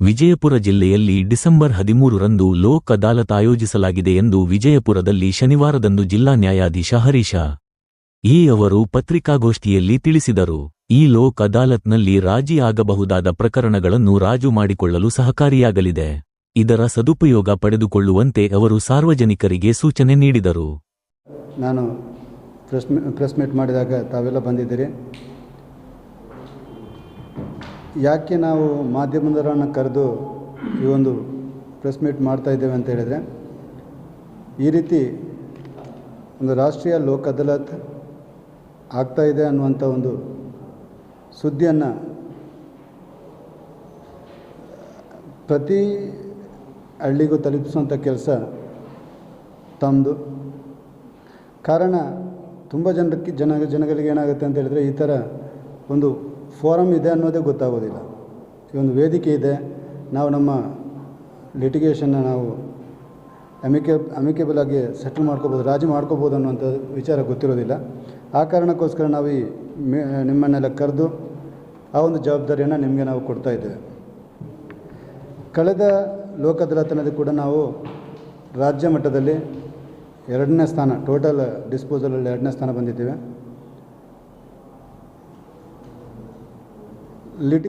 ವಿಜಯಪುರ ಜಿಲ್ಲೆಯಲ್ಲಿ ಡಿಸೆಂಬರ್ ಹದಿಮೂರರಂದು ಲೋಕ್ ಅದಾಲತ್ ಆಯೋಜಿಸಲಾಗಿದೆ ಎಂದು ವಿಜಯಪುರದಲ್ಲಿ ಶನಿವಾರದಂದು ಜಿಲ್ಲಾ ನ್ಯಾಯಾಧೀಶ ಹರೀಶ ಈ ಅವರು ಪತ್ರಿಕಾಗೋಷ್ಠಿಯಲ್ಲಿ ತಿಳಿಸಿದರು. ಈ ಲೋಕ್ ಅದಾಲತ್ನಲ್ಲಿ ರಾಜಿ ಆಗಬಹುದಾದ ಪ್ರಕರಣಗಳನ್ನು ರಾಜು ಮಾಡಿಕೊಳ್ಳಲು ಸಹಕಾರಿಯಾಗಲಿದೆ. ಇದರ ಸದುಪಯೋಗ ಪಡೆದುಕೊಳ್ಳುವಂತೆ ಅವರು ಸಾರ್ವಜನಿಕರಿಗೆ ಸೂಚನೆ ನೀಡಿದರು. ನಾನು ಪ್ರೆಸ್ ಮೀಟ್ ಮಾಡಿದಾಗ ತಾವೆಲ್ಲ ಬಂದಿದ್ದೀರಿ. ಯಾಕೆ ನಾವು ಮಾಧ್ಯಮದವರನ್ನು ಕರೆದು ಈ ಒಂದು ಪ್ರೆಸ್ ಮೀಟ್ ಮಾಡ್ತಾ ಇದ್ದೇವೆ ಅಂತ ಹೇಳಿದರೆ, ಈ ರೀತಿ ಒಂದು ರಾಷ್ಟ್ರೀಯ ಲೋಕ್ ಅದಾಲತ್ ಆಗ್ತಾ ಇದೆ ಅನ್ನುವಂಥ ಒಂದು ಸುದ್ದಿಯನ್ನು ಪ್ರತಿ ಹಳ್ಳಿಗೂ ತಲುಪಿಸುವಂಥ ಕೆಲಸ ತಮ್ಮದು ಕಾರಣ, ತುಂಬ ಜನಕ್ಕೆ, ಜನ, ಜನಗಳಿಗೆ ಏನಾಗುತ್ತೆ ಅಂತ ಹೇಳಿದ್ರೆ ಈ ಥರ ಒಂದು ಫೋರಮ್ ಇದೆ ಅನ್ನೋದೇ ಗೊತ್ತಾಗೋದಿಲ್ಲ. ಈ ಒಂದು ವೇದಿಕೆ ಇದೆ. ನಾವು ನಮ್ಮ ಲಿಟಿಗೇಷನ್ನ ನಾವು ಅಮಿಕೆ ಅಮಿಕೇಬಲ್ ಆಗಿ ಸೆಟ್ಲ್ ಮಾಡ್ಕೋಬೋದು, ರಾಜಿ ಮಾಡ್ಕೋಬೋದು ಅನ್ನುವಂಥ ವಿಚಾರ ಗೊತ್ತಿರೋದಿಲ್ಲ. ಆ ಕಾರಣಕ್ಕೋಸ್ಕರ ನಾವು ಈ ನಿಮ್ಮನ್ನೆಲ್ಲ ಕರೆದು ಆ ಒಂದು ಜವಾಬ್ದಾರಿಯನ್ನು ನಿಮಗೆ ನಾವು ಕೊಡ್ತಾ ಇದ್ದೇವೆ. ಕಳೆದ ಲೋಕ ಅದಾಲತ್ನಲ್ಲಿ ಕೂಡ ನಾವು ರಾಜ್ಯ ಮಟ್ಟದಲ್ಲಿ ಎರಡನೇ ಸ್ಥಾನ ಟೋಟಲ್ ಡಿಸ್ಪೋಸಲಲ್ಲಿ ಎರಡನೇ ಸ್ಥಾನ ಬಂದಿದ್ದೇವೆ. little